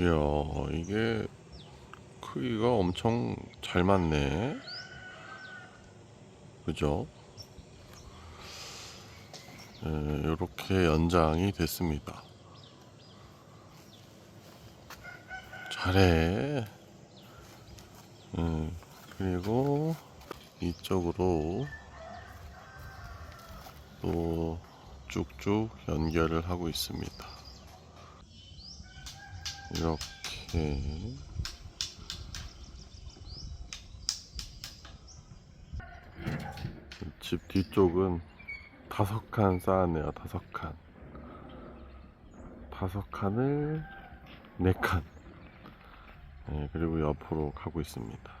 이야, 이게 크기가 엄청 잘 맞네. 그죠? 이렇게 연장이 됐습니다. 잘해. 예, 그리고 이쪽으로 또 쭉쭉 연결을 하고 있습니다. 이렇게 집 뒤쪽은 다섯 칸 쌓았네요. 다섯 칸. 다섯 칸을 네 칸. 네, 그리고 옆으로 가고 있습니다.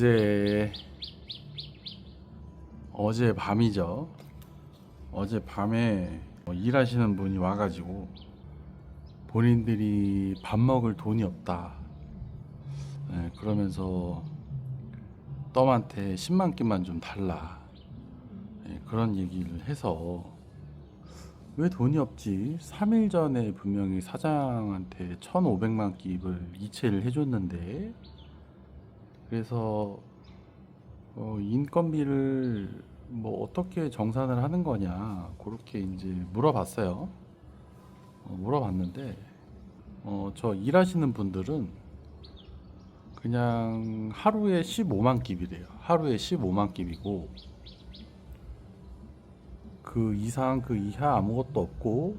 어제 어제 밤이죠. 어제 밤에 뭐 일하시는 분이 와가지고 본인들이 밥 먹을 돈이 없다. 네, 그러면서 덤한테 10만 끼만 좀 달라. 네, 그런 얘기를 해서 왜 돈이 없지? 3일 전에 분명히 사장한테 1,500만 끼를 이체를 해줬는데 그래서 어, 인건비를 뭐 어떻게 정산을 하는 거냐 그렇게 이제 물어봤어요. 어, 물어봤는데 어, 저 일하시는 분들은 그냥 하루에 15만 깁이래요. 하루에 15만 깁이고 그 이상 그 이하 아무것도 없고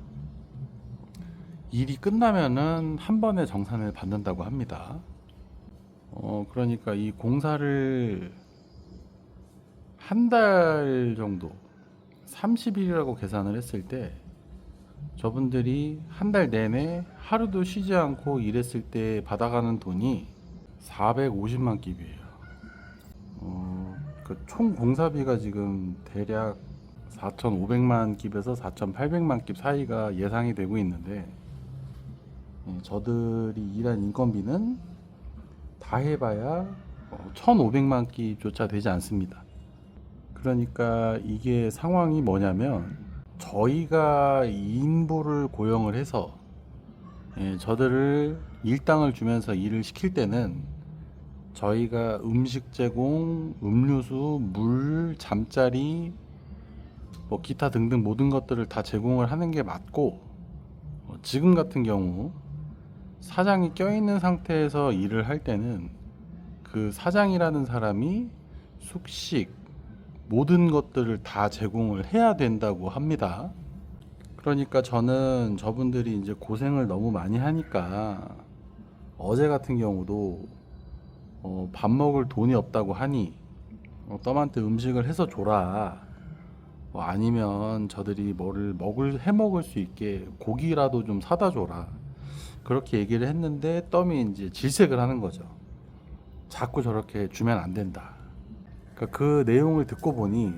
일이 끝나면은 한 번에 정산을 받는다고 합니다. 어, 그러니까 이 공사를 한 달 정도, 30일이라고 계산을 했을 때, 저분들이 한 달 내내 하루도 쉬지 않고 일했을 때 받아가는 돈이 450만 깁이에요. 어, 그총 공사비가 지금 대략 4,500만 깁에서 4,800만 깁 사이가 예상이 되고 있는데, 예, 저들이 일한 인건비는 다 해봐야 1,500만 끼조차 되지 않습니다. 그러니까 이게 상황이 뭐냐면 저희가 인부를 고용을 해서 예, 저들을 일당을 주면서 일을 시킬 때는 저희가 음식 제공, 음료수, 물, 잠자리, 뭐 기타 등등 모든 것들을 다 제공을 하는 게 맞고 어, 지금 같은 경우 사장이 껴있는 상태에서 일을 할 때는 그 사장이라는 사람이 숙식 모든 것들을 다 제공을 해야 된다고 합니다. 그러니까 저는 저분들이 이제 고생을 너무 많이 하니까 어제 같은 경우도 어, 밥 먹을 돈이 없다고 하니 어, 덤한테 음식을 해서 줘라. 뭐 아니면 저들이 뭐를 먹을 해 먹을 수 있게 고기라도 좀 사다 줘라. 그렇게 얘기를 했는데 덤이 이제 질색을 하는 거죠. 자꾸 저렇게 주면 안 된다. 그러니까 그 내용을 듣고 보니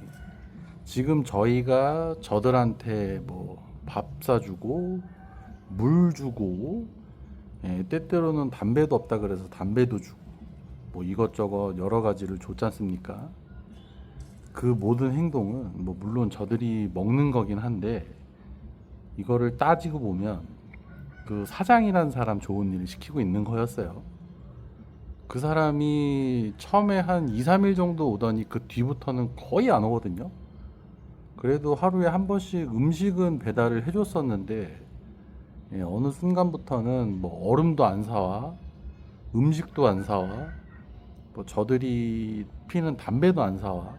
지금 저희가 저들한테 뭐 밥 사주고 물 주고 예, 때때로는 담배도 없다 그래서 담배도 주고 뭐 이것저것 여러 가지를 줬지 않습니까? 그 모든 행동은 뭐 물론 저들이 먹는 거긴 한데 이거를 따지고 보면 그 사장이란 사람 좋은 일을 시키고 있는 거였어요. 그 사람이 처음에 한 2, 3일 정도 오더니 그 뒤부터는 거의 안 오거든요. 그래도 하루에 한 번씩 음식은 배달을 해줬었는데 예, 어느 순간부터는 뭐 얼음도 안 사와 음식도 안 사와 뭐 저들이 피는 담배도 안 사와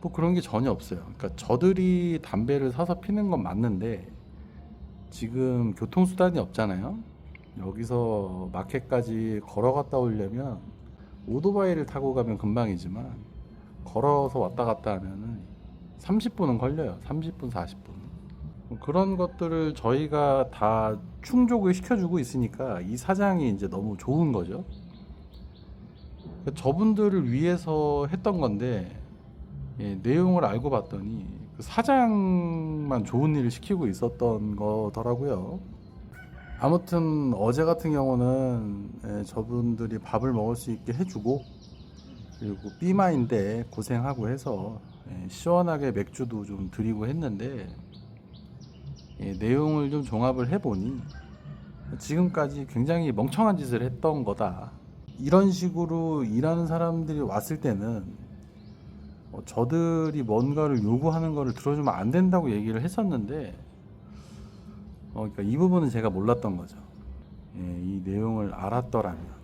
뭐 그런 게 전혀 없어요. 그러니까 저들이 담배를 사서 피는 건 맞는데 지금 교통수단이 없잖아요. 여기서 마켓까지 걸어갔다 오려면 오토바이를 타고 가면 금방이지만 걸어서 왔다 갔다 하면은 30분은 걸려요. 30분, 40분. 그런 것들을 저희가 다 충족을 시켜주고 있으니까 이 사장이 이제 너무 좋은 거죠. 저분들을 위해서 했던 건데 예, 내용을 알고 봤더니 그 사장만 좋은 일을 시키고 있었던 거더라고요. 아무튼 어제 같은 경우는 예, 저분들이 밥을 먹을 수 있게 해주고 그리고 삐마인데 고생하고 해서 예, 시원하게 맥주도 좀 드리고 했는데 예, 내용을 좀 종합을 해보니 지금까지 굉장히 멍청한 짓을 했던 거다. 이런 식으로 일하는 사람들이 왔을 때는 어, 저들이 뭔가를 요구하는 거를 들어주면 안 된다고 얘기를 했었는데 어, 그러니까 이 부분은 제가 몰랐던 거죠. 예, 이 내용을 알았더라면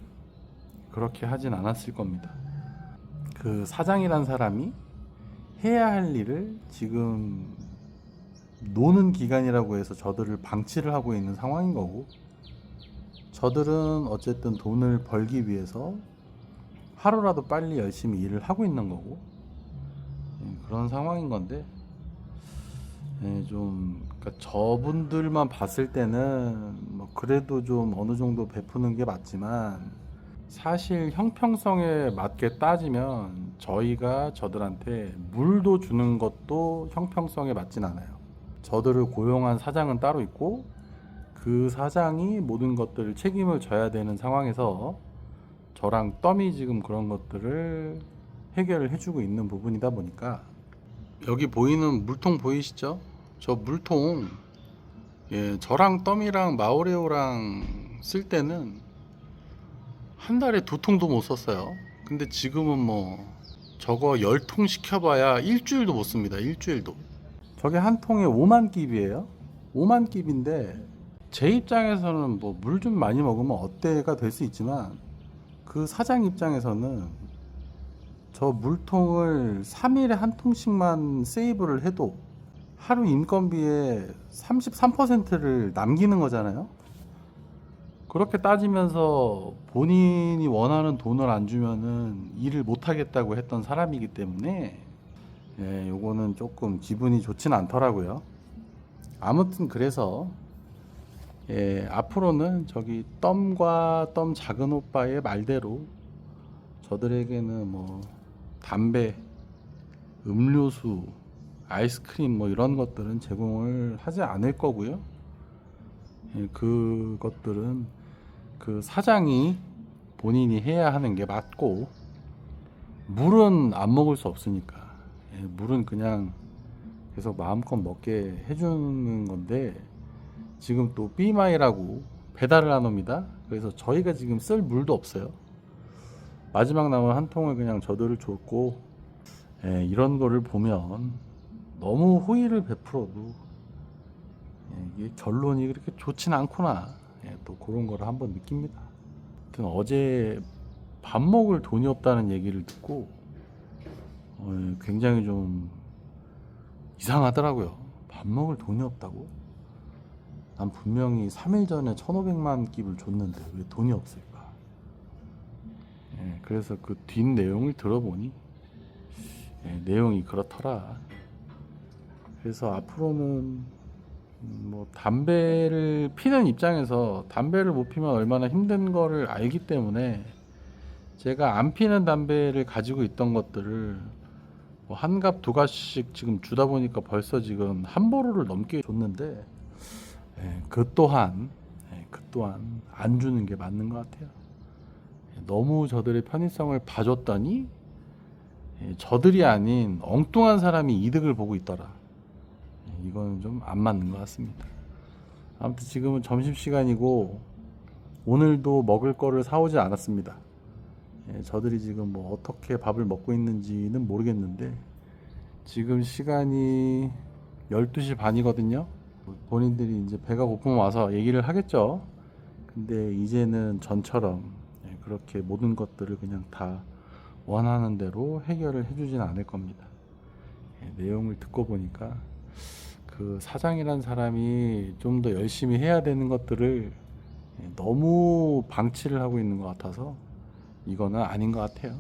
그렇게 하진 않았을 겁니다. 그 사장이란 사람이 해야 할 일을 지금 노는 기간이라고 해서 저들을 방치를 하고 있는 상황인 거고 저들은 어쨌든 돈을 벌기 위해서 하루라도 빨리 열심히 일을 하고 있는 거고 예, 그런 상황인 건데 예, 좀 그러니까 저분들만 봤을 때는 뭐 그래도 좀 어느 정도 베푸는 게 맞지만 사실 형평성에 맞게 따지면 저희가 저들한테 물도 주는 것도 형평성에 맞진 않아요. 저들을 고용한 사장은 따로 있고 그 사장이 모든 것들을 책임을 져야 되는 상황에서 저랑 덤이 지금 그런 것들을 해결을 해주고 있는 부분이다 보니까 여기 보이는 물통 보이시죠? 저 물통 예, 저랑 덤이랑 마오레오랑 쓸 때는 한 달에 두 통도 못 썼어요. 근데 지금은 뭐 저거 열 통 시켜봐야 일주일도 못 씁니다. 일주일도. 저게 한 통에 5만 깁이에요. 5만 깁인데 제 입장에서는 뭐 물 좀 많이 먹으면 어때가 될 수 있지만 그 사장 입장에서는 저 물통을 3일에 한 통씩만 세이브를 해도 하루 인건비의 33%를 남기는 거잖아요. 그렇게 따지면서 본인이 원하는 돈을 안 주면은 일을 못 하겠다고 했던 사람이기 때문에 예, 요거는 조금 기분이 좋진 않더라고요. 아무튼 그래서 예, 앞으로는 저기 덤과 덤 작은 오빠의 말대로 저들에게는 뭐 담배, 음료수, 아이스크림 뭐 이런 것들은 제공을 하지 않을 거고요. 예, 그것들은 그 사장이 본인이 해야 하는 게 맞고 물은 안 먹을 수 없으니까 예, 물은 그냥 계속 마음껏 먹게 해주는 건데 지금 또 삐마이라고 배달을 안 옵니다. 그래서 저희가 지금 쓸 물도 없어요. 마지막 남은 한 통을 그냥 저들을 줬고 예, 이런 거를 보면 너무 호의를 베풀어도 예, 결론이 그렇게 좋진 않구나 예, 또 그런 거를 한번 느낍니다. 어제 밥 먹을 돈이 없다는 얘기를 듣고 어, 예, 굉장히 좀 이상하더라고요. 밥 먹을 돈이 없다고? 난 분명히 3일 전에 1,500만 깁을 줬는데 왜 돈이 없을까? 예, 그래서 그 뒷 내용을 들어보니 예, 내용이 그렇더라. 그래서 앞으로는 음, 뭐 담배를 피는 입장에서 담배를 못 피면 얼마나 힘든 거를 알기 때문에 제가 안 피는 담배를 가지고 있던 것들을 뭐 한갑 두 갑씩 지금 주다 보니까 벌써 지금 한 보루를 넘게 줬는데 예, 그 또한 예, 그 또한 안 주는 게 맞는 것 같아요. 예, 너무 저들의 편의성을 봐줬더니 예, 저들이 아닌 엉뚱한 사람이 이득을 보고 있더라. 예, 이거는 좀안 맞는 것 같습니다. 아무튼 지금은 점심시간이고 오늘도 먹을 거를 사오지 않았습니다. 예, 저들이 지금 뭐 어떻게 밥을 먹고 있는지는 모르겠는데 지금 시간이 12시 반이거든요. 본인들이 이제 배가 고프면 와서 얘기를 하겠죠. 근데 이제는 전처럼 예, 그렇게 모든 것들을 그냥 다 원하는 대로 해결을 해주진 않을 겁니다. 예, 내용을 듣고 보니까 그 사장이란 사람이 좀 더 열심히 해야 되는 것들을 예, 너무 방치를 하고 있는 것 같아서 이거는 아닌 것 같아요.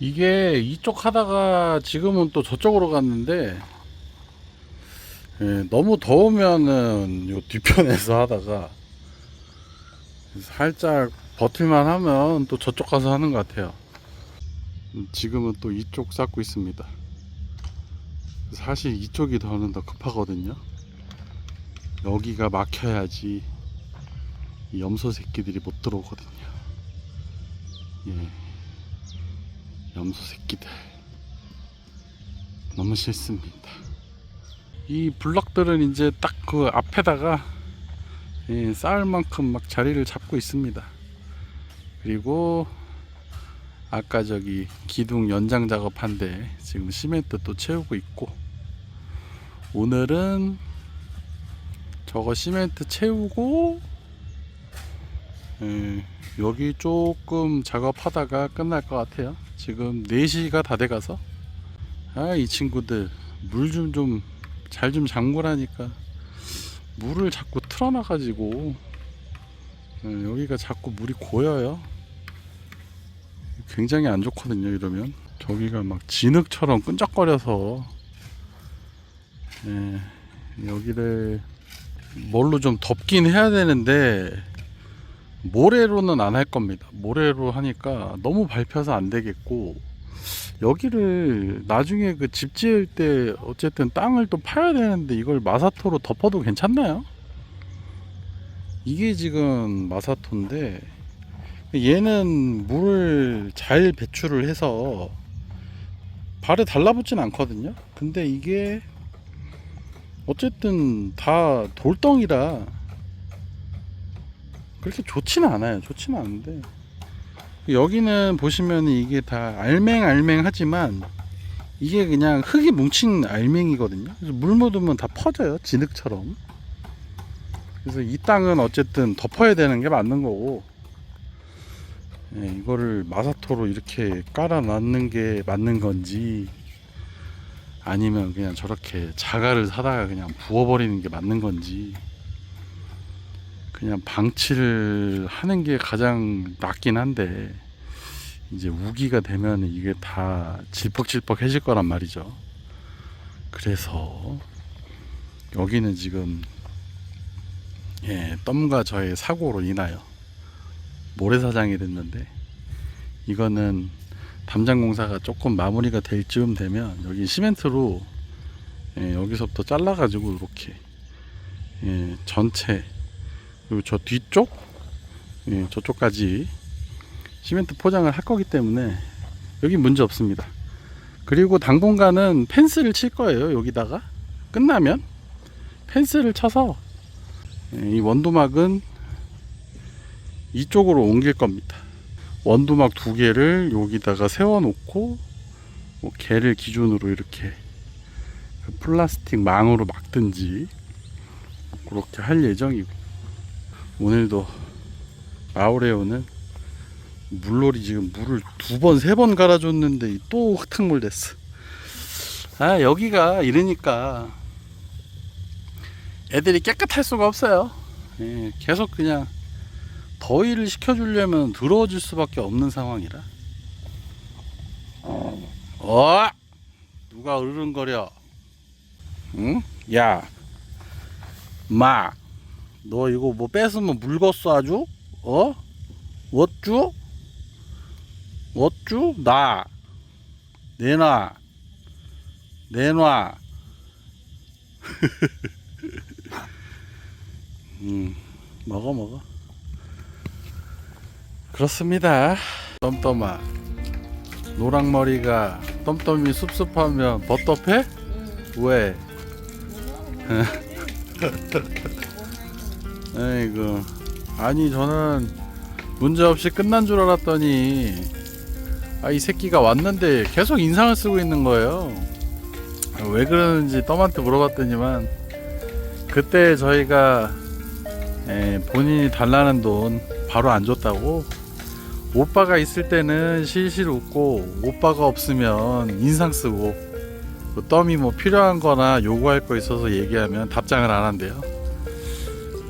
이게 이쪽 하다가 지금은 또 저쪽으로 갔는데 예, 너무 더우면은 요 뒤편에서 하다가 살짝 버틸만 하면 또 저쪽 가서 하는 것 같아요. 음, 지금은 또 이쪽 쌓고 있습니다. 사실 이쪽이 더는 더 급하거든요. 여기가 막혀야지 이 염소 새끼들이 못 들어오거든요. 예. 염소 새끼들 너무 싫습니다. 이 블럭들은 이제 딱 그 앞에다가 예, 쌓을 만큼 막 자리를 잡고 있습니다. 그리고 아까 저기 기둥 연장 작업한데 지금 시멘트 또 채우고 있고 오늘은 저거 시멘트 채우고 예, 여기 조금 작업하다가 끝날 것 같아요. 지금 4시가 다 돼가서 아 이 친구들 물 좀 좀잘좀 잠그라니까 물을 자꾸 틀어놔 가지고 예, 여기가 자꾸 물이 고여요. 굉장히 안 좋거든요. 이러면 저기가 막 진흙처럼 끈적거려서 예, 여기를 뭘로 좀 덮긴 해야 되는데 모래로는 안 할 겁니다. 모래로 하니까 너무 밟혀서 안 되겠고 여기를 나중에 그 집 지을 때 어쨌든 땅을 또 파야 되는데 이걸 마사토로 덮어도 괜찮나요? 이게 지금 마사토인데 얘는 물을 잘 배출을 해서 발에 달라붙진 않거든요. 근데 이게 어쨌든 다 돌덩이라 그렇게 좋지는 않아요. 좋지는 않은데 여기는 보시면 이게 다 알맹알맹하지만 이게 그냥 흙이 뭉친 알맹이거든요. 그래서 물 묻으면 다 퍼져요. 진흙처럼. 그래서 이 땅은 어쨌든 덮어야 되는 게 맞는 거고 예, 이거를 마사토로 이렇게 깔아놨는 게 맞는 건지 아니면 그냥 저렇게 자갈을 사다가 그냥 부어버리는 게 맞는 건지 그냥 방치를 하는 게 가장 낫긴 한데 이제 우기가 되면 이게 다 질퍽질퍽해질 거란 말이죠. 그래서 여기는 지금 예, 덤과 저의 사고로 인하여 모래사장이 됐는데 이거는 담장 공사가 조금 마무리가 될 즈음 되면 여기 시멘트로 예, 여기서부터 잘라가지고 이렇게 예, 전체 그리고 저 뒤쪽 예, 저쪽까지 시멘트 포장을 할 거기 때문에 여기 문제 없습니다. 그리고 당분간은 펜스를 칠 거예요. 여기다가 끝나면 펜스를 쳐서 예, 이 원두막은 이쪽으로 옮길 겁니다. 원두막 두 개를 여기다가 세워 놓고 뭐 개를 기준으로 이렇게 그 플라스틱 망으로 막든지 그렇게 할 예정이고 오늘도 마을에 오는 물놀이 지금 물을 두 번 세 번 갈아줬는데 또 흙탕물 됐어. 아 여기가 이러니까 애들이 깨끗할 수가 없어요. 예, 계속 그냥 더위를 식혀주려면 더러워질 수밖에 없는 상황이라. 어? 누가 으르렁거려? 응? 야, 마, 너 이거 뭐 뺏으면 물겠어 아주? 어? 어쭈? 어쭈? 나 내놔 내놔 음 먹어 먹어 그렇습니다 똠똠아 노랑머리가 똠똠이 습습하면 버터패? 왜? 아이고 아니 저는 문제없이 끝난 줄 알았더니 아 이 새끼가 왔는데 계속 인상을 쓰고 있는 거예요. 아, 왜 그러는지 덤한테 물어봤더니만 그때 저희가 에, 본인이 달라는 돈 바로 안 줬다고? 오빠가 있을 때는 실실 웃고 오빠가 없으면 인상 쓰고 그 덤이 뭐 필요한 거나 요구할 거 있어서 얘기하면 답장을 안 한대요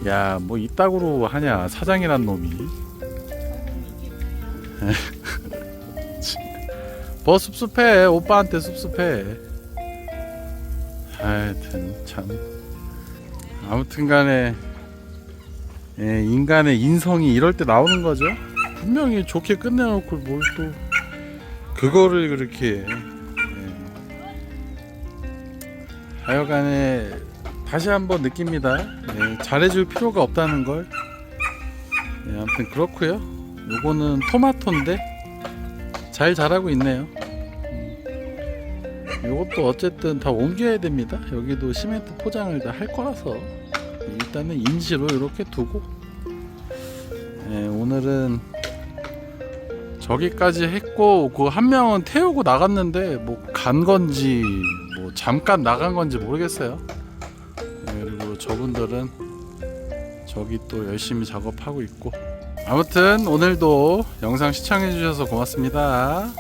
야 뭐 이따구로 하냐 사장이란 놈이 뭐 습습해 오빠한테 습습해 하여튼 참 아무튼간에 예, 인간의 인성이 이럴 때 나오는 거죠 분명히 좋게 끝내놓고 뭘 또 그거를 그렇게 해. 예. 하여간에 다시 한번 느낍니다. 예, 잘해줄 필요가 없다는 걸. 예, 아무튼 그렇고요. 요거는 토마토인데 잘 자라고 있네요. 이것도 어쨌든 다 옮겨야 됩니다. 여기도 시멘트 포장을 다 할 거라서 일단은 임시로 이렇게 두고. 예, 오늘은 저기까지 했고 그 한 명은 태우고 나갔는데 뭐 간 건지 뭐 잠깐 나간 건지 모르겠어요. 저분들은 저기 또 열심히 작업하고 있고 아무튼 오늘도 영상 시청해 주셔서 고맙습니다.